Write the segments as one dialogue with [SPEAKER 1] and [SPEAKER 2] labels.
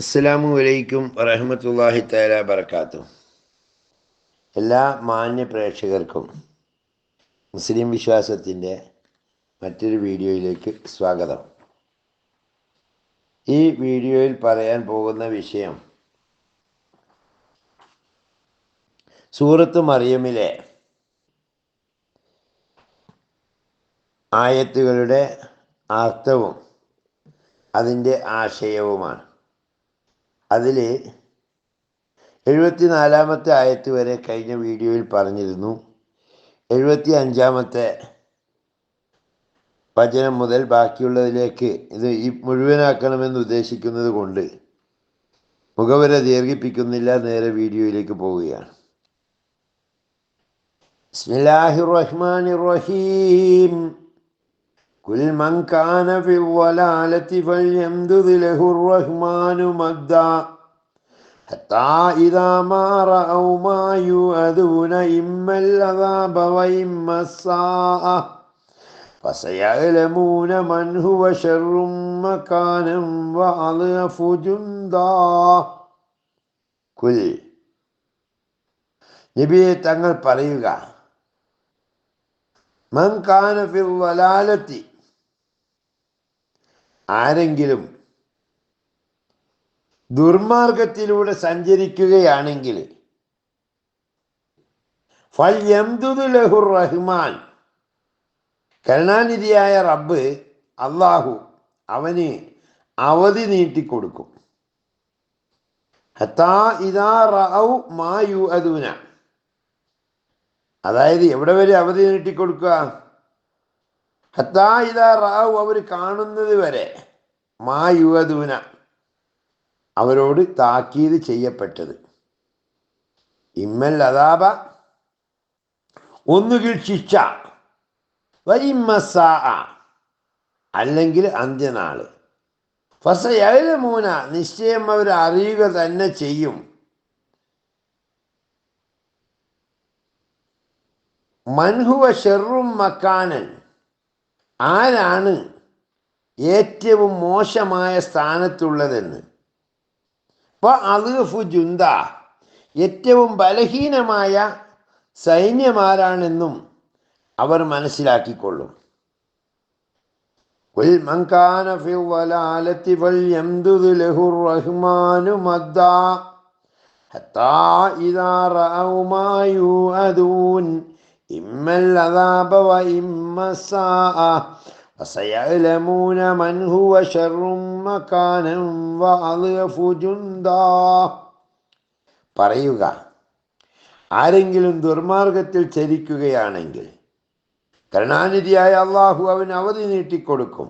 [SPEAKER 1] അസ്സലാമു അലൈക്കും വറഹമത്തല്ലാഹി തല ബർക്കാത്തു എല്ലാ മാന്യ പ്രേക്ഷകർക്കും മുസ്ലിം വിശ്വാസത്തിന്റെ മറ്റൊരു വീഡിയോയിലേക്ക് സ്വാഗതം. ഈ വീഡിയോയിൽ പറയാൻ പോകുന്ന വിഷയം സൂറത്ത് മറിയമിലെ ആയത്തുകളുടെ അർത്ഥവും അതിന്റെ ആശയവുമാണ്. അതിൽ എഴുപത്തിനാലാമത്തെ ആയത്ത് വരെ കഴിഞ്ഞ വീഡിയോയിൽ പറഞ്ഞിരുന്നു. എഴുപത്തി അഞ്ചാമത്തെ വചനം മുതൽ ബാക്കിയുള്ളതിലേക്ക് ഇത് ഈ മുഴുവനാക്കണമെന്ന് ഉദ്ദേശിക്കുന്നത് കൊണ്ട് മുഖവര ദീർഘിപ്പിക്കുന്നില്ല നേരെ വീഡിയോയിലേക്ക് പോവുകയാണ്. ബിസ്മില്ലാഹിർ റഹ്മാനിർ റഹീം. قل من كان في الضلالة فليمدد له الرحمن مدا حتى إذا ما رأوا ما يوعدون إما العذاب وإما الساعة فسيعلمون من هو شر مكانا وأضعف جندا കുൽ നബിയെ തങ്ങൾ പറയുക മൻ കാന ഫിൽ വലാലത്തി ആരെങ്കിലും ദുർമാർഗത്തിലൂടെ സഞ്ചരിക്കുകയാണെങ്കിൽ ഫൽ ലഹുർ റഹ്മാൻ കരുണാനിധിയായ റബ്ബ് അള്ളാഹു അവന് അവധി നീട്ടിക്കൊടുക്കും. ഹത്താ അദൂന അതായത് എവിടെ വരെ അവധി നീട്ടിക്കൊടുക്കുക? റാവു അവർ കാണുന്നത് വരെ മാ യുവദൂന അവരോട് താക്കീത് ചെയ്യപ്പെട്ടത്. ഇമ്മൽ അതാപ ഒന്നുകിൽ ശിക്ഷ അല്ലെങ്കിൽ അന്ത്യനാൾ. ഫസയലമൂന നിശ്ചയം അവർ അറിയുക തന്നെ ചെയ്യും. മൻഹുവ ഷെറും മക്കാനൻ ആരാണ് ഏറ്റവും മോശമായ സ്ഥാനത്തുള്ളതെന്ന്? ഇപ്പൊ അലുഫു ജുന്ത ഏറ്റവും ബലഹീനമായ സൈന്യമാരാണെന്നും അവർ മനസ്സിലാക്കിക്കൊള്ളും. ഹത്താ അതൂൻ അദൂൻ الضلالة فليمدد له الرحمن مدا حتى إذا رأوا ما يوعدون إما العذاب وإما الساعة فسيعلمون من هو شر مكانا وأضعف جندا പറയുക ആരെങ്കിലും ദുർമാർഗത്തിൽ ചരിക്കുകയാണെങ്കിൽ കരുണാനിധിയായ അള്ളാഹു അവന് അവധി നീട്ടിക്കൊടുക്കും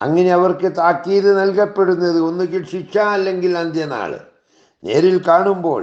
[SPEAKER 1] അങ്ങനെ അവർക്ക് താക്കീത് നൽകപ്പെടുന്നത് ഒന്നുകിൽ ശിക്ഷ അല്ലെങ്കിൽ അന്ത്യനാള് നേരിൽ കാണുമ്പോൾ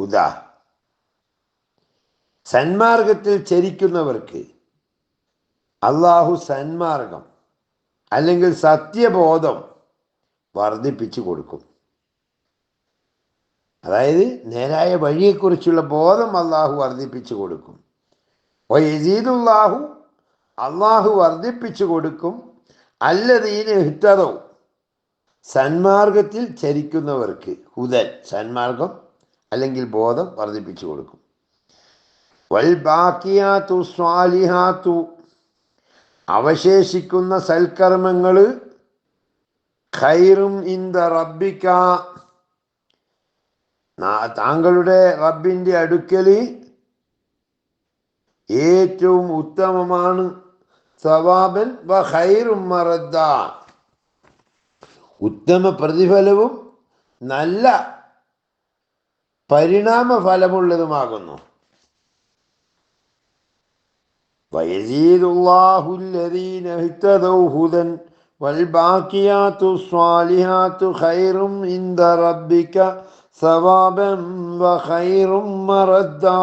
[SPEAKER 1] ഹുദ സന്മാർഗത്തിൽ ചരിക്കുന്നവർക്ക് അള്ളാഹു സന്മാർഗം അല്ലെങ്കിൽ സത്യബോധം വർദ്ധിപ്പിച്ചു കൊടുക്കും. അതായത് നേരായ വഴിയെക്കുറിച്ചുള്ള ബോധം അള്ളാഹു വർദ്ധിപ്പിച്ചു കൊടുക്കും. ഓ യസീദുല്ലാഹു അള്ളാഹു വർദ്ധിപ്പിച്ചു കൊടുക്കും. അല്ലതീന് ഹിത്തതോ സന്മാർഗത്തിൽ ചരിക്കുന്നവർക്ക് ഹുദൻ സന്മാർഗം അല്ലെങ്കിൽ ബോധം വർദ്ധിപ്പിച്ചു കൊടുക്കും. വൽ ബാക്കിയാത്തു സ്വാലിഹാത്തു. അവശേഷിക്കുന്ന സൽക്കർമ്മങ്ങൾ ഖൈറും ഇന്ത റബ്ബിക്ക. താങ്കളുടെ റബ്ബിന്റെ അടുക്കൽ ഏറ്റവും ഉത്തമമാണ് സവാബൻ വ ഖൈറും മറദ്ദ. ഉത്തമ പ്രതിഫലവും നല്ല പരിണാമ ഫലമുള്ളതുമാകുന്നു ويزيد الله الذين اهتدوا هدى والباقيات الصالحات خير عند ربك ثوابا وخير مردا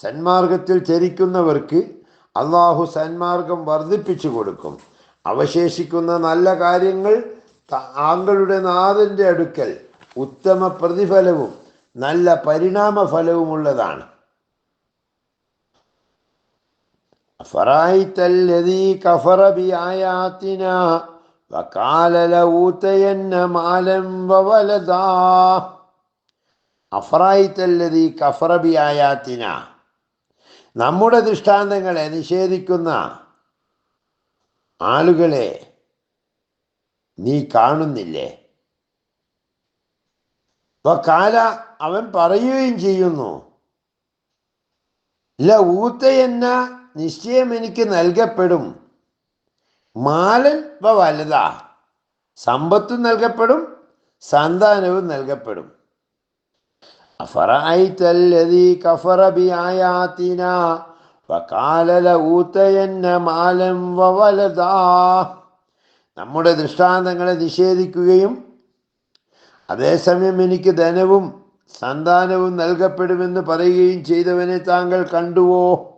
[SPEAKER 1] സന്മാർഗത്തിൽ ചരിക്കുന്നവർക്ക് അള്ളാഹു സന്മാർഗം വർദ്ധിപ്പിച്ചു കൊടുക്കും അവശേഷിക്കുന്ന നല്ല കാര്യങ്ങൾ താങ്കളുടെ നാഥന്റെ അടുക്കൽ ഉത്തമ പ്രതിഫലവും നല്ല പരിണാമ ഫലവുമുള്ളതാണ് നമ്മുടെ ദൃഷ്ടാന്തങ്ങളെ നിഷേധിക്കുന്ന ആളുകളെ നീ കാണുന്നില്ലേ? കാല അവൻ പറയുകയും ചെയ്യുന്നു. ല എന്ന നിശ്ചയം എനിക്ക് നൽകപ്പെടും. മാലൻ വ വലുത. സമ്പത്തും നൽകപ്പെടും സന്താനവും നൽകപ്പെടും. നമ്മുടെ ദൃഷ്ടാന്തങ്ങളെ നിഷേധിക്കുകയും അതേസമയം എനിക്ക് ധനവും സന്താനവും നൽകപ്പെടുമെന്ന് പറയുകയും ചെയ്തവനെ താങ്കൾ കണ്ടുവോ?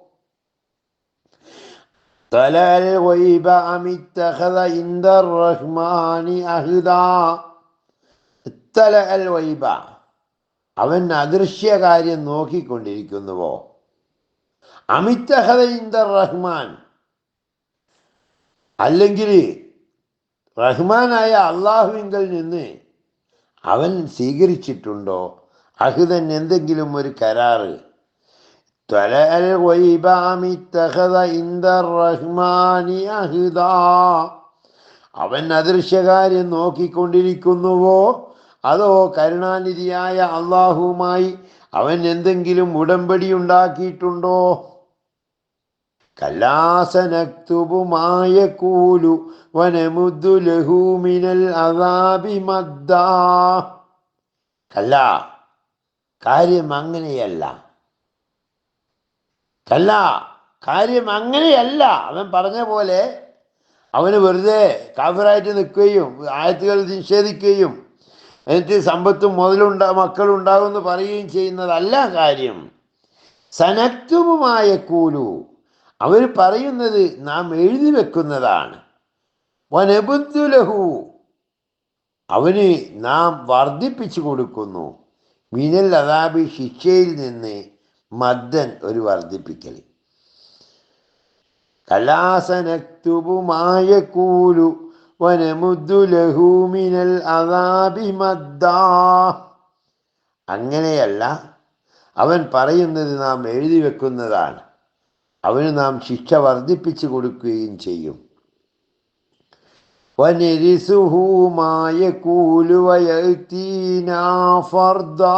[SPEAKER 1] അവൻ അദൃശ്യ കാര്യം നോക്കിക്കൊണ്ടിരിക്കുന്നുവോ? അമിത്തഹദ ഇന്ദർ റഹ്മാൻ അല്ലെങ്കിൽ റഹ്മാനായ അള്ളാഹുവിങ്കിൽ നിന്ന് അവൻ സ്വീകരിച്ചിട്ടുണ്ടോ? അഹിതൻ എന്തെങ്കിലും ഒരു കരാറ്. അവൻ അദൃശ്യകാര്യം നോക്കിക്കൊണ്ടിരിക്കുന്നുവോ? അതോ കരുണാനിധിയായ അള്ളാഹുമായി അവൻ എന്തെങ്കിലും ഉടമ്പടി ഉണ്ടാക്കിയിട്ടുണ്ടോ? കലാസനക്തുപുമായ കൂലു വനമുദ്ദുലഹൂമിനൽ അതാഭിമദ്ദ കല്ലാ കാര്യം അങ്ങനെയല്ല. അല്ല കാര്യം അങ്ങനെയല്ല. അവൻ പറഞ്ഞ പോലെ അവന് വെറുതെ കാഫിറായിട്ട് നിൽക്കുകയും ആയത്തുകൾ നിഷേധിക്കുകയും എന്നിട്ട് സമ്പത്തും മുതലുണ്ടാ മക്കളുണ്ടാകുമെന്ന് പറയുകയും ചെയ്യുന്നതല്ല കാര്യം. സനക്തുമായ കൂലു. അവർ പറയുന്നത് നാം എഴുതി വെക്കുന്നതാണ്. വനബുദ്ധുലഹു. അവന് നാം വർദ്ധിപ്പിച്ചു കൊടുക്കുന്നു. മിനൽ അതാബി ശിക്ഷയിൽ നിന്ന് മദ്ദൻ ഒരു വർദ്ധിപ്പിക്കൽ. കലാസനക്തുപുമായ കൂലു വനമുദ്ദു ലഹൂമിനൽ അതാബി മദ്ദാ. അങ്ങനെയല്ല അവൻ പറയുന്നത് നാം എഴുതി വെക്കുന്നതാണ്. അവന് നാം ശിക്ഷ വർദ്ധിപ്പിച്ചു കൊടുക്കുകയും ചെയ്യും. വനിരിസുഹുമായ കൂലുവയത്തീനാ ഫർദാ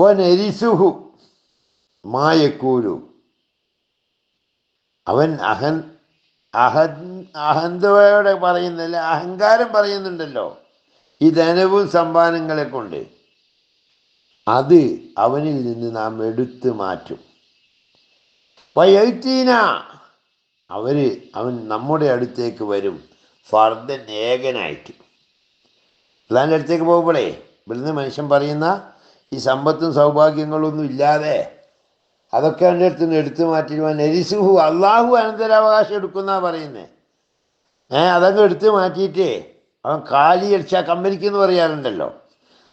[SPEAKER 1] വനരിസുഹു മായക്കൂലു. അവൻ അഹൻ അഹൻ അഹന്തയോടെ പറയുന്നില്ല അഹങ്കാരം പറയുന്നുണ്ടല്ലോ. ഈ ധനവും സമ്പാദങ്ങളെ കൊണ്ട് അത് അവനിൽ നിന്ന് നാം എടുത്തു മാറ്റും. വയത്തീന അവർ അവൻ നമ്മുടെ അടുത്തേക്ക് വരും. ഫർദൻ ഏകനായിട്ട് അള്ളാന്റെ അടുത്തേക്ക് പോകുമ്പോഴേ ഇവിടുന്ന് മനുഷ്യൻ പറയുന്ന ഈ സമ്പത്തും സൗഭാഗ്യങ്ങളൊന്നും ഇല്ലാതെ അതൊക്കെ അവന്റെ അടുത്ത് നിന്ന് എടുത്തു മാറ്റി നരിസുഹു അള്ളാഹു അനന്തരാവകാശം എടുക്കുന്ന പറയുന്നത് ഏ അതൊക്കെ എടുത്തു മാറ്റിയിട്ടേ അവൻ കാലി അടിച്ച കമ്പനിക്കെന്ന് പറയാറുണ്ടല്ലോ.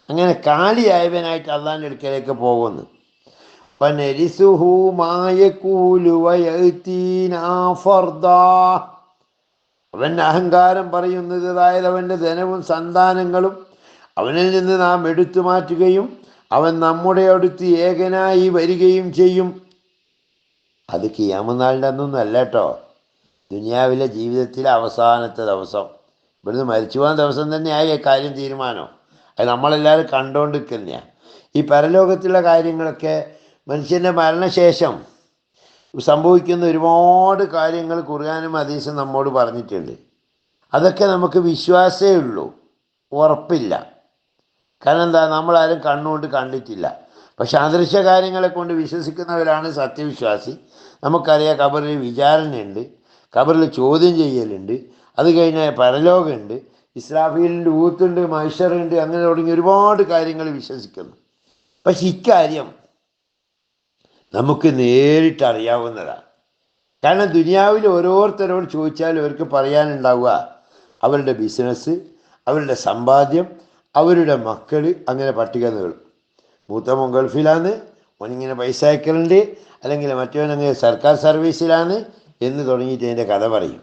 [SPEAKER 1] അങ്ങനെ കാലിയായവനായിട്ട് അള്ളാഹിന്റെ അടുക്കലേക്ക് പോകുന്നു. ഫനരിസുഹു يقول ويأتينا അവൻ അഹങ്കാരം പറയുന്നത് അതായത് അവന്റെ ധനവും സന്താനങ്ങളും അവനിൽ നിന്ന് നാം എടുത്തു മാറ്റുകയും അവൻ നമ്മുടെ അടുത്ത് ഏകനായി വരികയും ചെയ്യും. അത് കിയാമനാളിന്റെ അന്നൊന്നും അല്ല കേട്ടോ. ദുനിയാവിലെ ജീവിതത്തിലെ അവസാനത്തെ ദിവസം. ഇവിടുന്ന് മരിച്ചു പോകുന്ന ദിവസം തന്നെയായി കാര്യം തീരുമാനം? അത് നമ്മളെല്ലാവരും കണ്ടുകൊണ്ടിരിക്കുന്നതാണ് ഈ പരലോകത്തിലുള്ള കാര്യങ്ങളൊക്കെ മനുഷ്യന്റെ മരണശേഷം സംഭവിക്കുന്ന ഒരുപാട് കാര്യങ്ങൾ ഖുർആാനും ഹദീസും നമ്മോട് പറഞ്ഞിട്ടുണ്ട്. അതൊക്കെ നമുക്ക് വിശ്വാസമേ ഉള്ളൂ. ഉറപ്പില്ല. കാരണം എന്താ? നമ്മളാരും കണ്ണുകൊണ്ട് കണ്ടിട്ടില്ല. പക്ഷെ അദൃശ്യ കാര്യങ്ങളെ കൊണ്ട് വിശ്വസിക്കുന്നവരാണ് സത്യവിശ്വാസി. നമുക്കറിയാം ഖബറിൽ വിചാരണയുണ്ട്. ഖബറിൽ ചോദ്യം ചെയ്യലുണ്ട്. അത് കഴിഞ്ഞാൽ പരലോകമുണ്ട്. ഇസ്രാഫീലിന്റെ ഊത്തുണ്ട് മൈഷറുണ്ട് അങ്ങനെ തുടങ്ങി ഒരുപാട് കാര്യങ്ങൾ വിശ്വസിക്കുന്നു. പക്ഷെ ഇക്കാര്യം നമുക്ക് നേരിട്ട് അറിയാവുന്നതാണ് കാരണം ദുനിയാവിൽ ഓരോരുത്തരോട് ചോദിച്ചാൽ അവർക്ക് പറയാനുണ്ടാവുക അവരുടെ ബിസിനസ് അവരുടെ സമ്പാദ്യം അവരുടെ മക്കൾ അങ്ങനെ പട്ടിക നീളും മൂത്തമോൻ ഗൾഫിലാണ് ഓനിങ്ങനെ പൈസ അയക്കലുണ്ട് അല്ലെങ്കിൽ മറ്റവൻ അങ്ങനെ സർക്കാർ സർവീസിലാണ് എന്ന് തുടങ്ങിയിട്ട് എന്റെ കഥ പറയും.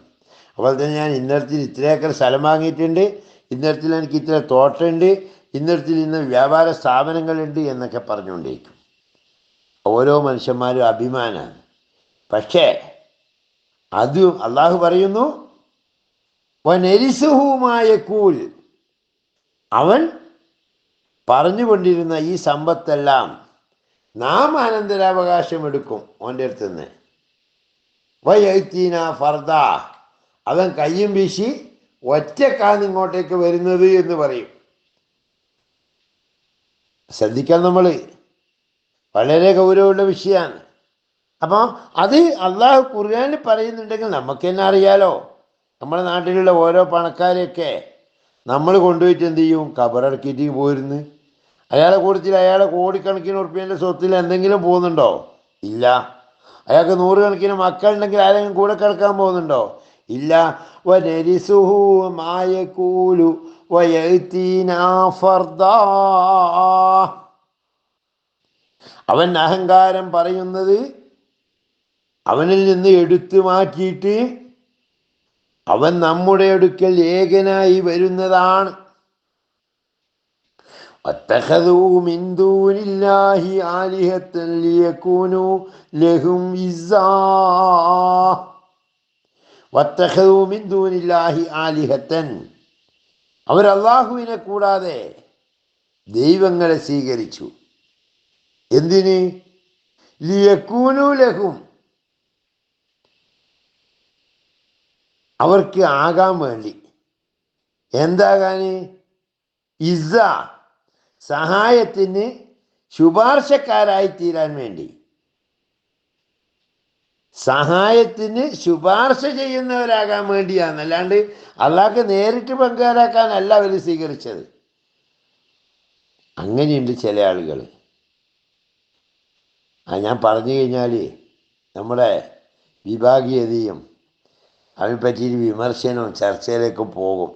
[SPEAKER 1] അപ്പോൾ തന്നെ ഞാൻ ഇന്നലത്തിൽ ഇത്രയേക്കർ സ്ഥലം വാങ്ങിയിട്ടുണ്ട് ഇന്നലത്തിൽ എനിക്ക് ഇത്ര തോട്ടമുണ്ട് ഇന്നലത്തിൽ ഇന്ന് വ്യാപാര സ്ഥാപനങ്ങളുണ്ട് എന്നൊക്കെ പറഞ്ഞുകൊണ്ടിരിക്കും. ഓരോ മനുഷ്യന്മാരും അഭിമാനാണ് പക്ഷേ അത് അള്ളാഹു പറയുന്നു വനരിസുഹുമായ കൂൽ അവൻ പറഞ്ഞുകൊണ്ടിരുന്ന ഈ സമ്പത്തെല്ലാം നാം അനന്തരാവകാശം എടുക്കും ഓന്റെ അടുത്ത് നിന്ന് വൈത്തീന ഫർദ. അവൻ കയ്യും വീശി ഒറ്റക്കാന്ന് ഇങ്ങോട്ടേക്ക് വരുന്നത് എന്ന് പറയും. ശ്രദ്ധിക്കാൻ നമ്മൾ വളരെ ഗൗരവമുള്ള വിഷയമാണ്. അപ്പോൾ അത് അള്ളാഹു ഖുർആാനിൽ പറയുന്നുണ്ടെങ്കിൽ നമുക്ക് തന്നെ അറിയാലോ. നമ്മുടെ നാട്ടിലുള്ള ഓരോ പണക്കാരെയൊക്കെ നമ്മൾ കൊണ്ടുപോയിട്ട് എന്ത് ചെയ്യും? കബറടക്കിയിട്ട് പോയിരുന്നു അയാളെ കൂടുതൽ അയാളെ കോടിക്കണക്കിന് ഉറുപ്പ്യന്റെ സ്വത്തിൽ എന്തെങ്കിലും പോകുന്നുണ്ടോ? ഇല്ല. അയാൾക്ക് നൂറുകണക്കിന് മക്കളുണ്ടെങ്കിൽ ആരെങ്കിലും കൂടെ കിടക്കാൻ പോകുന്നുണ്ടോ? ഇല്ല. മായക്കൂലു ഫർദാ. അവൻ അഹങ്കാരം പറയുന്നത് അവനിൽ നിന്ന് എടുത്തു മാറ്റിയിട്ട് അവൻ നമ്മുടെ അടുക്കൽ ഏകനായി വരുന്നതാണ്. അവരല്ലാഹുവിനെ കൂടാതെ ദൈവങ്ങളെ സ്വീകരിച്ചു. എന്തിന്? ലിയക്കൂനു ലഹും. അവർക്ക് ആകാൻ വേണ്ടി. എന്താകാന്? ഇസ സഹായത്തിന് ശുപാർശക്കാരായി തീരാൻ വേണ്ടി. സഹായത്തിന് ശുപാർശ ചെയ്യുന്നവരാകാൻ വേണ്ടിയാണ് അല്ലാണ്ട് അള്ളാഹ്ക്ക് നേരിട്ട് പങ്കാരാക്കാനല്ല അവർ സ്വീകരിച്ചത്. അങ്ങനെയുണ്ട് ചില ആളുകൾ ഞാൻ പറഞ്ഞു കഴിഞ്ഞാൽ നമ്മുടെ വിഭാഗീയതയും അതിനെ പറ്റിയൊരു വിമർശനവും ചർച്ചയിലേക്ക് പോകും.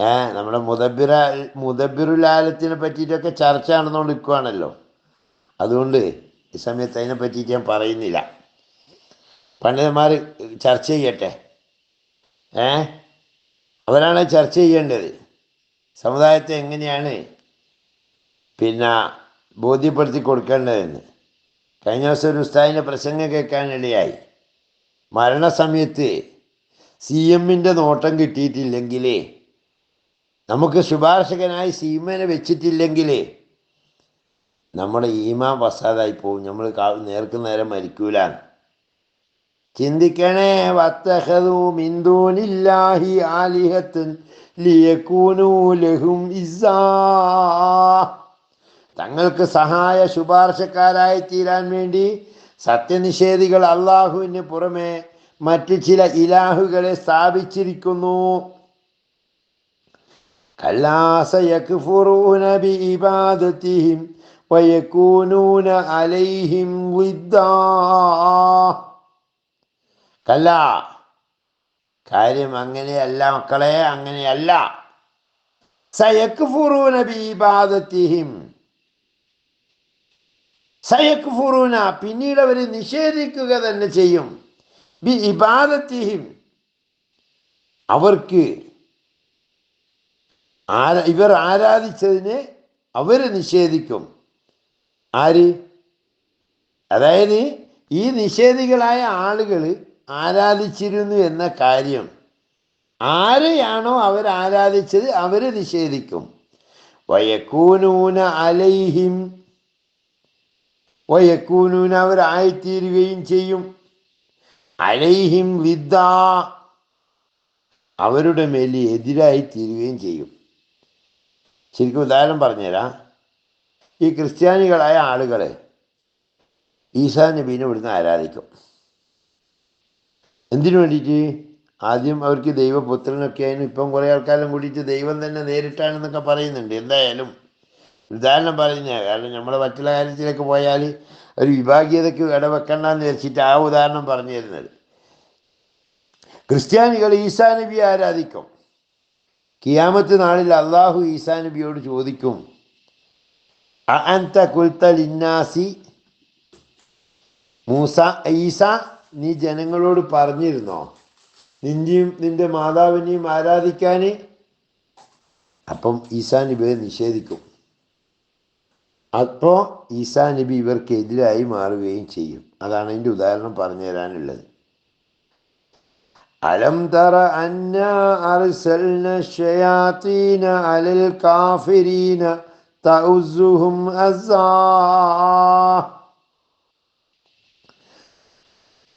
[SPEAKER 1] ഏ നമ്മുടെ മുദബിറ മുദബിറുലാലത്തിനെ പറ്റിയിട്ടൊക്കെ ചർച്ച നടന്നുകൊണ്ട് നിൽക്കുകയാണല്ലോ അതുകൊണ്ട് ഈ സമയത്ത് അതിനെ പറ്റിയിട്ട് ഞാൻ പറയുന്നില്ല. പണ്ഡിതന്മാർ ചർച്ച ചെയ്യട്ടെ. ഏ അവരാണ് ചർച്ച ചെയ്യേണ്ടത്. സമുദായത്തെ എങ്ങനെയാണ് പിന്നെ ബോധ്യപ്പെടുത്തി കൊടുക്കേണ്ടതെന്ന്. കഴിഞ്ഞ ദിവസം ഒരു ഉസ്താദിന്റെ പ്രസംഗം കേൾക്കാനിടയായി മരണസമയത്ത് സി എമ്മിന്റെ നോട്ടം കിട്ടിയിട്ടില്ലെങ്കിൽ നമുക്ക് ശുപാർശകനായി സീമനെ വെച്ചിട്ടില്ലെങ്കിൽ നമ്മുടെ ഈമാ വസാദായി പോകും നമ്മൾ നേർക്ക് നേരം മരിക്കൂല ചിന്തിക്കണേ വത്തഹദു മിന്ദൂനില്ലാഹി ആലിഹത്തുൻ ലിയകൂനു ലഹും ഇസ്സാ തങ്ങൾക്ക് സഹായ ശുപാർശക്കാരായി തീരാൻ വേണ്ടി സത്യനിഷേധികൾ അള്ളാഹുവിന് പുറമെ മറ്റ് ചില ഇലാഹുകളെ സ്ഥാപിച്ചിരിക്കുന്നു. കല്ല കാര്യം അങ്ങനെയല്ല മക്കളെ അങ്ങനെയല്ല. സയക്ഫുറൂന സയക്ഫുറൂന പിന്നീട് അവർ നിഷേധിക്കുക തന്നെ ചെയ്യും. ബി ഇബാദത്തിഹിം. അവർക്ക് ആരാ ഇവർ ആരാധിച്ചതിനെ അവർ നിഷേധിക്കും. ആര്? അതായത് ഈ നിഷേധികളായ ആളുകൾ ആരാധിച്ചിരുന്നു എന്ന കാര്യം. ആരെയാണോ അവർ ആരാധിച്ചത് അവർ നിഷേധിക്കും. വയക്കൂനൂന അലൈഹിം. വയക്കൂനൂന അവരായിത്തീരുകയും ചെയ്യും. അലൈഹിം വിദ്ദ. അവരുടെ മേൽ എതിരായി തീരുകയും ചെയ്യും. ശരിക്കും ഉദാഹരണം പറഞ്ഞുതരാം. ഈ ക്രിസ്ത്യാനികളായ ആളുകളെ ഈസാ നബീനെ ഇവിടുന്ന് ആരാധിക്കും? എന്തിനു വേണ്ടിയിട്ട്? ആദ്യം അവർക്ക് ദൈവപുത്രനൊക്കെ ആയിരുന്നു ഇപ്പം കുറേ ആൾക്കാരും കൂടിയിട്ട് ദൈവം തന്നെ നേരിട്ടാണെന്നൊക്കെ പറയുന്നുണ്ട്. എന്തായാലും ഉദാഹരണം പറയുന്ന കാരണം നമ്മൾ മറ്റുള്ള കാര്യത്തിലേക്ക് പോയാൽ ഒരു വിഭാഗീയതയ്ക്ക് ഇടവെക്കണ്ടെന്ന് വെച്ചിട്ട് ആ ഉദാഹരണം പറഞ്ഞു തരുന്നത് ക്രിസ്ത്യാനികൾ ഈസാ നബിയെ ആരാധിക്കും? കിയാമത്ത് നാളിൽ അള്ളാഹു ഈസാ നബിയോട് ചോദിക്കും അഅന്ത കുൽത്ത ലിന്നാസി? മൂസ ഈസ നീ ജനങ്ങളോട് പറഞ്ഞിരുന്നോ? നിന്റെയും നിന്റെ മാതാവിനെയും ആരാധിക്കാൻ? അപ്പം ഈസാ നബിയെ നിഷേധിക്കും. അപ്പോൾ ഈസാ നബി ഇവർക്കെതിരായി മാറുകയും ചെയ്യും. അതാണ് അതിന്റെ ഉദാഹരണം പറഞ്ഞു തരാനുള്ളത്. അലം തറ അന്ന അർസൽന ഷയാത്തീന അലൽ കാഫിരീന തൗസുഹും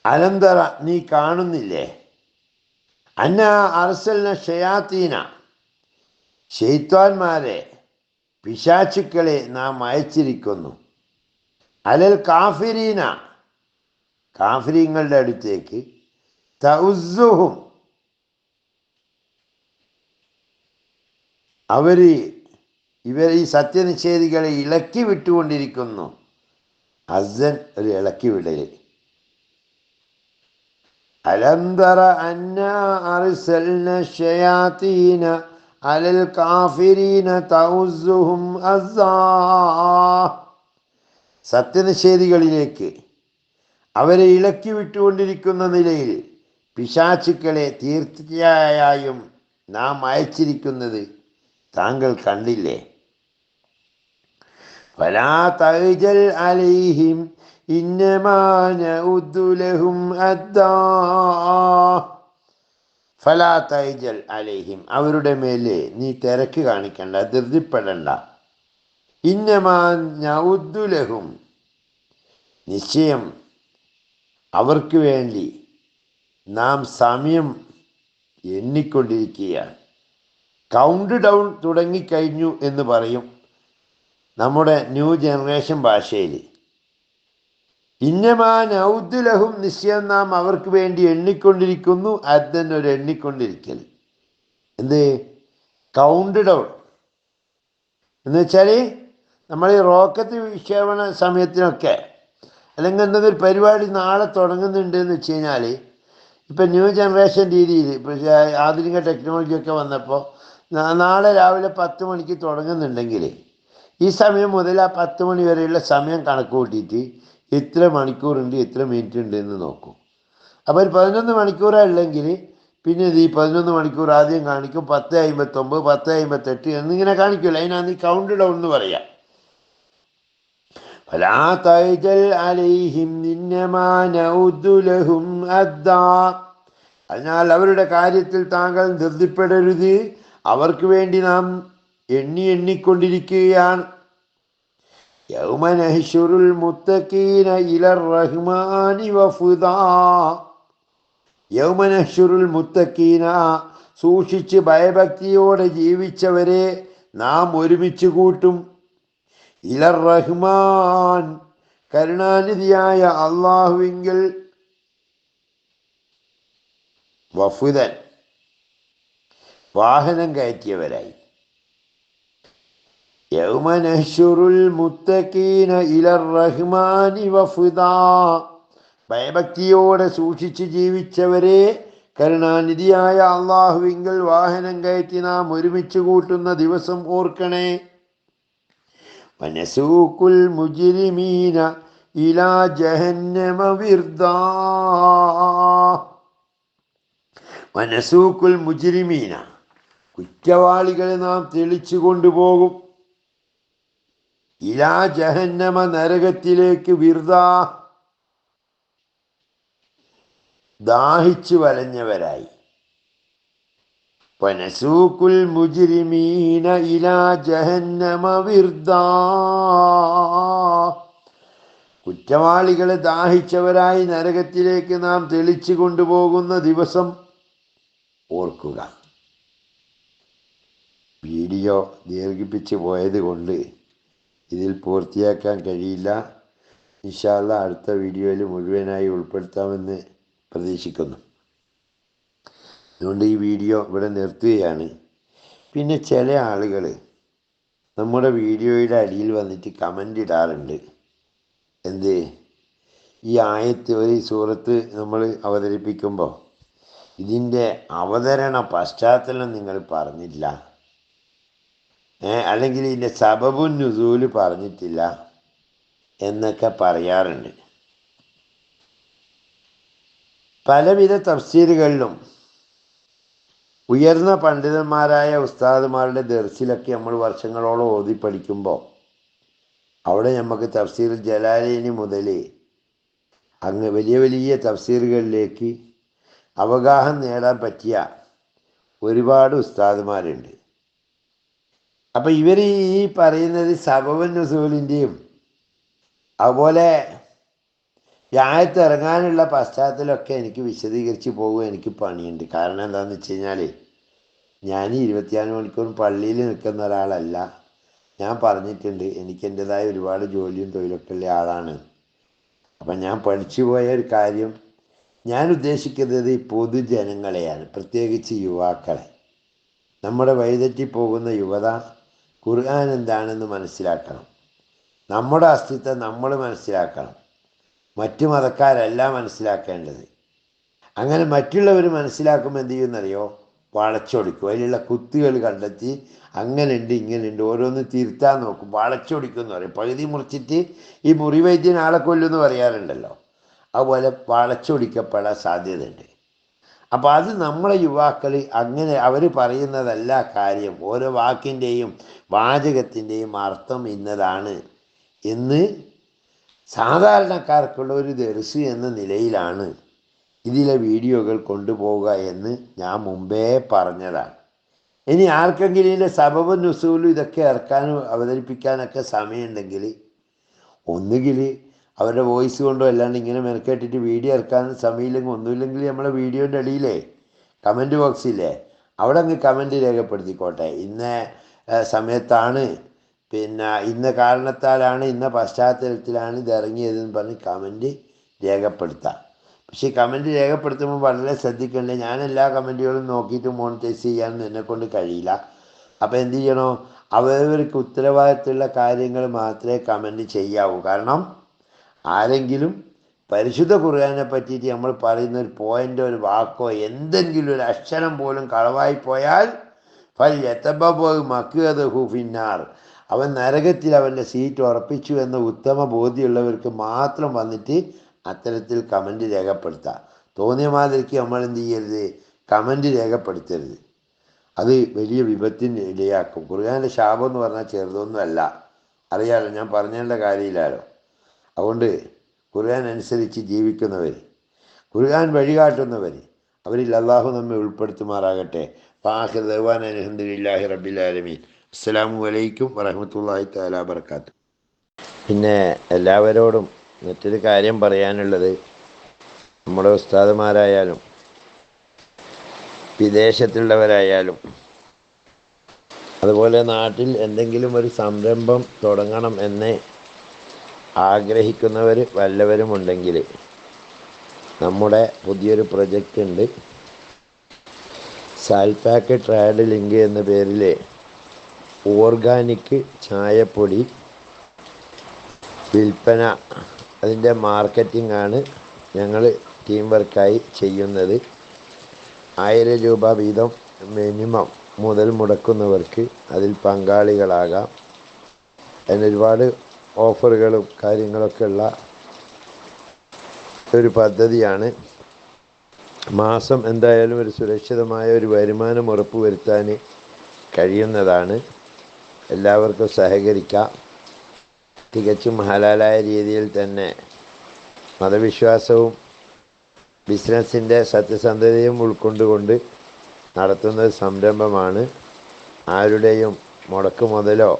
[SPEAKER 1] അലം തറ നീ കാണുന്നില്ലേ? അന്ന അർസൽന ഷയാത്തീന ഷെയ്ത്വാന്മാരെ പിശാചുക്കളെ നാം അയച്ചിരിക്കുന്നു. അലൽ കാഫിരീന. കാഫിരീങ്ങളുടെ അടുത്തേക്ക്. തൗസുഹും അവർ ഇവർ ഈ സത്യനിഷേധികളെ ഇളക്കി വിട്ടുകൊണ്ടിരിക്കുന്നു. അസൻ ഒരു ഇളക്കി വിടൽ. അലന്തറ അന്ന അർസൽന ഷയാത്തീന അലൽ കാഫിരീന തൗസുഹും സത്യനിഷേധികളിലേക്ക് അവരെ ഇളക്കി വിട്ടുകൊണ്ടിരിക്കുന്ന നിലയിൽ പിശാചുക്കളെ തീർച്ചയായും നാം അയച്ചിരിക്കുന്നത് താങ്കൾ കണ്ടില്ലേ? ഫലാ അലൈഹിം ഇന്നമാന ഉദ്ദുലഹും അദ്ദാ. ഫലാ തൈജൽ അലൈഹിം. അവരുടെ മേലെ നീ തിരക്ക് കാണിക്കണ്ട ധൃതിപ്പെടണ്ട. ഇന്നമാൻ ഉദ്ദുലഹും നിശ്ചയം അവർക്ക് വേണ്ടി നാം സമയം എണ്ണിക്കൊണ്ടിരിക്കുകയാണ്. കൗണ്ട് ഡൗൺ തുടങ്ങിക്കഴിഞ്ഞു എന്ന് പറയും നമ്മുടെ ന്യൂ ജനറേഷൻ ഭാഷയിൽ ഇന്നമാ ലഹും നിശ്ചയം നാം അവർക്ക് വേണ്ടി എണ്ണിക്കൊണ്ടിരിക്കുന്നു. അത് തന്നെ ഒരു എണ്ണിക്കൊണ്ടിരിക്കൽ. എന്ത്? കൗണ്ട് ഡൗൺ എന്ന് വെച്ചാൽ നമ്മൾ ഈ റോക്കറ്റ് വിക്ഷേപണ സമയത്തിനൊക്കെ അല്ലെങ്കിൽ എന്തെങ്കിലും പരിപാടി നാളെ തുടങ്ങുന്നുണ്ട് എന്ന് വെച്ച് കഴിഞ്ഞാൽ ഇപ്പം ന്യൂ ജനറേഷൻ രീതിയിൽ ആധുനിക ടെക്നോളജി ഒക്കെ വന്നപ്പോൾ നാളെ രാവിലെ പത്ത് മണിക്ക് തുടങ്ങുന്നുണ്ടെങ്കിൽ ഈ സമയം മുതൽ ആ പത്ത് മണി വരെയുള്ള സമയം കണക്ക് കൂട്ടിയിട്ട് എത്ര മണിക്കൂറുണ്ട് എത്ര മിനിറ്റ് ഉണ്ട് എന്ന് നോക്കും. അപ്പോൾ ഒരു പതിനൊന്ന് മണിക്കൂറുള്ളെങ്കിൽ പിന്നെ ഈ പതിനൊന്ന് മണിക്കൂർ ആദ്യം കാണിക്കും പത്ത് അമ്പത്തൊമ്പത് പത്ത് അമ്പത്തെട്ട് എന്നിങ്ങനെ കാണിക്കില്ല അതിനാണ് ഈ കൗണ്ട് ഡൗൺ എന്ന് പറയാം. അതിനാൽ അവരുടെ കാര്യത്തിൽ താങ്കൾ ധൃതിപ്പെടരുത്. അവർക്ക് വേണ്ടി നാം എണ്ണി എണ്ണിക്കൊണ്ടിരിക്കുകയാണ്. യൗമനഹിഷുറുൽ മുത്തക്കീന ഇലർ റഹ്മാനി യൗമനഹിഷുറുൽ മുത്തക്കീന സൂക്ഷിച്ച് ഭയഭക്തിയോടെ ജീവിച്ചവരെ നാം ഒരുമിച്ച് കൂട്ടും. ഇലർ റഹ്മാൻ കരുണാനിധിയായ അള്ളാഹുവിങ്കിൽ വഫുദൻ വാഹനം കയറ്റിയവരായി. യൗമനഹ്ഷുറുൽ മുത്തക്കീന ഇലർ റഹ്മാനി വഫുദാ. ഭയഭക്തിയോടെ സൂക്ഷിച്ച് ജീവിച്ചവരെ കരുണാനിധിയായ അള്ളാഹുവിങ്കൽ വാഹനം കയറ്റി നാം ഒരുമിച്ച് കൂട്ടുന്ന ദിവസം ഓർക്കണേ. മനസൂക്കുൽ മുജിരിമീന ഇലാ ജഹന്നമ വിർദാ. വനസൂക്കുൽ മുജിരിമീന കുറ്റവാളികളെ നാം തെളിച്ചു കൊണ്ടുപോകും. ഇലാ ജഹന്നമ നരകത്തിലേക്ക് വിർദാ. ദാഹിച്ചു വലഞ്ഞവരായി. പനസൂക്കുൽ മുജിരിമീന ഇലാ ജഹന്നമ വിർദാ. കുറ്റവാളികളെ ദാഹിച്ചവരായി നരകത്തിലേക്ക് നാം തെളിച്ചു കൊണ്ടുപോകുന്ന ദിവസം ഓർക്കുക. വീഡിയോ ദീർഘിപ്പിച്ച് പോയത് കൊണ്ട് ഇതിൽ പൂർത്തിയാക്കാൻ കഴിയില്ല. ഇൻഷാല്ല അടുത്ത വീഡിയോയിൽ മുഴുവനായി ഉൾപ്പെടുത്താമെന്ന് പ്രതീക്ഷിക്കുന്നു. അതുകൊണ്ട് ഈ വീഡിയോ ഇവിടെ നിർത്തുകയാണ്. പിന്നെ ചില ആളുകൾ നമ്മുടെ വീഡിയോയുടെ അടിയിൽ വന്നിട്ട് കമന്റ് ഇടാറുണ്ട്. എന്ത്? ഈ ആയത്ത് ഒരു സൂറത്ത് നമ്മൾ അവതരിപ്പിക്കുമ്പോൾ ഇതിന്റെ അവതരണ പശ്ചാത്തലം നിങ്ങൾ പറഞ്ഞില്ല അല്ലെങ്കിൽ ഇതിന്റെ സബബു നുസൂൽ പറഞ്ഞിട്ടില്ല എന്നൊക്കെ പറയാറുണ്ട്. പലവിധ തഫ്സീലുകളിലും ഉയർന്ന പണ്ഡിതന്മാരായ ഉസ്താദുമാരുടെ ദർസിലൊക്കെ നമ്മൾ വർഷങ്ങളോളം ഓതി പഠിക്കുമ്പോൾ അവിടെ നമുക്ക് തഫ്സീർ ജലാലിനി മുതൽ അങ്ങ് വലിയ വലിയ തഫ്സീറുകളിലേക്ക് അവഗാഹം നേടാൻ പറ്റിയ ഒരുപാട് ഉസ്താദുമാരുണ്ട്. അപ്പം ഇവർ ഈ പറയുന്നത് സബവൻ നസൂലിന്റെയും അതുപോലെ ഇറങ്ങാനുള്ള പശ്ചാത്തലമൊക്കെ എനിക്ക് വിശദീകരിച്ച് പോകുക എനിക്ക് പണിയുണ്ട്. കാരണം എന്താണെന്ന് വെച്ച് കഴിഞ്ഞാൽ ഞാൻ ഇരുപത്തിനാല് മണിക്കൂറും പള്ളിയിൽ നിൽക്കുന്ന ഒരാളല്ല. ഞാൻ പറഞ്ഞിട്ടുണ്ട് എനിക്ക് എന്റെതായ ഒരുപാട് ജോലിയും തൊഴിലൊക്കെ ഉള്ള ആളാണ്. അപ്പം ഞാൻ പഠിച്ചു പോയ ഒരു കാര്യം ഞാൻ ഉദ്ദേശിക്കുന്നത് പൊതുജനങ്ങളെയാണ് പ്രത്യേകിച്ച് യുവാക്കളെ. നമ്മുടെ വഴിതെറ്റി പോകുന്ന യുവത ഖുർആൻ എന്താണെന്ന് മനസ്സിലാക്കണം. നമ്മുടെ അസ്തിത്വം നമ്മൾ മനസ്സിലാക്കണം. മറ്റു മതക്കാരല്ല മനസ്സിലാക്കേണ്ടത്. അങ്ങനെ മറ്റുള്ളവർ മനസ്സിലാക്കുമ്പോൾ എന്ത് ചെയ്യുമെന്നറിയോ വളച്ചൊടിക്കും. അതിലുള്ള കുത്തുകൾ കണ്ടെത്തി അങ്ങനെയുണ്ട് ഇങ്ങനെയുണ്ട് ഓരോന്ന് തിരുത്താൻ നോക്കും. വളച്ചൊടിക്കും എന്ന് പറയും. പകുതി മുറിച്ചിട്ട് ഈ മുറിവൈദ്യൻ ആളെ കൊല്ലുമെന്ന് പറയാറുണ്ടല്ലോ. അതുപോലെ വളച്ചൊടിക്കപ്പെടാൻ സാധ്യതയുണ്ട്. അപ്പോൾ അത് നമ്മളെ യുവാക്കൾ അങ്ങനെ അവർ പറയുന്നതല്ല കാര്യം. ഓരോ വാക്കിന്റെയും വാചകത്തിന്റെയും അർത്ഥം ഇന്നതാണ്. എന്ന് സാധാരണക്കാർക്കുള്ള ഒരു ദർശു എന്ന നിലയിലാണ് ഇതിലെ വീഡിയോകൾ കൊണ്ടുപോവുക എന്ന് ഞാൻ മുമ്പേ പറഞ്ഞതാണ്. ഇനി ആർക്കെങ്കിലും ഇതിന്റെ സബബ് നുസൂലും ഇതൊക്കെ ഇറക്കാനും അവതരിപ്പിക്കാനൊക്കെ സമയമുണ്ടെങ്കിൽ ഒന്നുകിൽ അവരുടെ വോയിസ് കൊണ്ടോ അല്ലാണ്ട് ഇങ്ങനെ മെനക്കെട്ടിട്ട് വീഡിയോ ഇറക്കാൻ സമയമില്ലെങ്കിൽ ഒന്നുമില്ലെങ്കിൽ നമ്മളെ വീഡിയോന്റെ അടിയിലേ കമന്റ് ബോക്സില്ലേ അവിടെ അങ്ങ് കമന്റ് രേഖപ്പെടുത്തിക്കോട്ടെ. ഇന്ന സമയത്താണ്. പിന്നെ ഇന്ന കാരണത്താലാണ് ഇന്ന പശ്ചാത്തലത്തിലാണ് ഇത് ഇറങ്ങിയതെന്ന് പറഞ്ഞ് കമന്റ് രേഖപ്പെടുത്താം. പക്ഷേ കമന്റ് രേഖപ്പെടുത്തുമ്പോൾ വളരെ ശ്രദ്ധിക്കേണ്ടത് ഞാൻ എല്ലാ കമന്റുകളും നോക്കിയിട്ട് മോണിറ്റൈസ് ചെയ്യാനൊന്നും എന്നെക്കൊണ്ട് കഴിയില്ല. അപ്പോൾ എന്ത് ചെയ്യണോ? അവരവർക്ക് ഉത്തരവാദിത്തമുള്ള കാര്യങ്ങൾ മാത്രമേ കമന്റ് ചെയ്യാവൂ. കാരണം ആരെങ്കിലും പരിശുദ്ധ ഖുർആനെ പറ്റിയിട്ട് നമ്മൾ പറയുന്ന ഒരു പോയിന്റോ ഒരു വാക്കോ എന്തെങ്കിലും ഒരു അക്ഷരം പോലും കളവായി പോയാൽ ഫൽ മക്കുഅത് ഹുഫിന്നാർ അവൻ നരകത്തിൽ അവന്റെ സീറ്റ് ഉറപ്പിച്ചു എന്ന ഉത്തമ ബോധ്യമുള്ളവർക്ക് മാത്രം വന്നിട്ട് അത്തരത്തിൽ കമന്റ് രേഖപ്പെടുത്താം. തോന്നിയ മാതിരിക്ക് നമ്മൾ എന്ത് ചെയ്യരുത്? കമന്റ് രേഖപ്പെടുത്തരുത്. അത് വലിയ വിപത്തിന് ഇടയാക്കും ഖുർആാന്റെ ശാപം എന്ന് പറഞ്ഞാൽ ചെറുതൊന്നുമല്ല അറിയാലോ ഞാൻ പറഞ്ഞേണ്ട കാര്യമില്ലല്ലോ. അതുകൊണ്ട് ഖുർആൻ അനുസരിച്ച് ജീവിക്കുന്നവർ ഖുർആൻ വഴികാട്ടുന്നവർ അവരിൽ അള്ളാഹു നമ്മെ ഉൾപ്പെടുത്തുമാറാകട്ടെ. ഫാഹിർ ദവാൻ അലഹദില്ലാഹി റബിലാലമീൻ അസ്സാം വലൈക്കും വറഹമത്തല്ലാഹി തആല വർക്കാത്തു പിന്നെ എല്ലാവരോടും മറ്റൊരു കാര്യം പറയാനുള്ളത് നമ്മുടെ ഉസ്താദുമാരായാലും വിദേശത്തുള്ളവരായാലും അതുപോലെ നാട്ടിൽ എന്തെങ്കിലും ഒരു സംരംഭം തുടങ്ങണം എന്ന് ആഗ്രഹിക്കുന്നവർ വല്ലവരുമുണ്ടെങ്കിൽ നമ്മുടെ പുതിയൊരു പ്രൊജക്റ്റ് ഉണ്ട്. സാൽപാക്ക് ട്രയഡ് ലിങ്ക് എന്ന പേരിൽ ഓർഗാനിക് ചായപ്പൊടി വിൽപ്പന അതിന്റെ മാർക്കറ്റിംഗ് ആണ് ഞങ്ങൾ ടീം വർക്കായി ചെയ്യുന്നത്. ആയിരം രൂപ വീതം മിനിമം മുതൽ മുടക്കുന്നവർക്ക് അതിൽ പങ്കാളികളാകാം. അതിന് ഒരുപാട് ഓഫറുകളും കാര്യങ്ങളൊക്കെ ഉള്ള ഒരു പദ്ധതിയാണ്. മാസം എന്തായാലും ഒരു സുരക്ഷിതമായ ഒരു വരുമാനം ഉറപ്പുവരുത്താൻ കഴിയുന്നതാണ്. എല്ലാവർക്കും സഹകരിക്കാം. തികച്ചും ഹലാലായ രീതിയിൽ തന്നെ മതവിശ്വാസവും ബിസിനസ്സിന്റെ സത്യസന്ധതയും ഉൾക്കൊണ്ടുകൊണ്ട് നടത്തുന്ന സംരംഭമാണ്. ആരുടെയും മുടക്ക് മുതലോ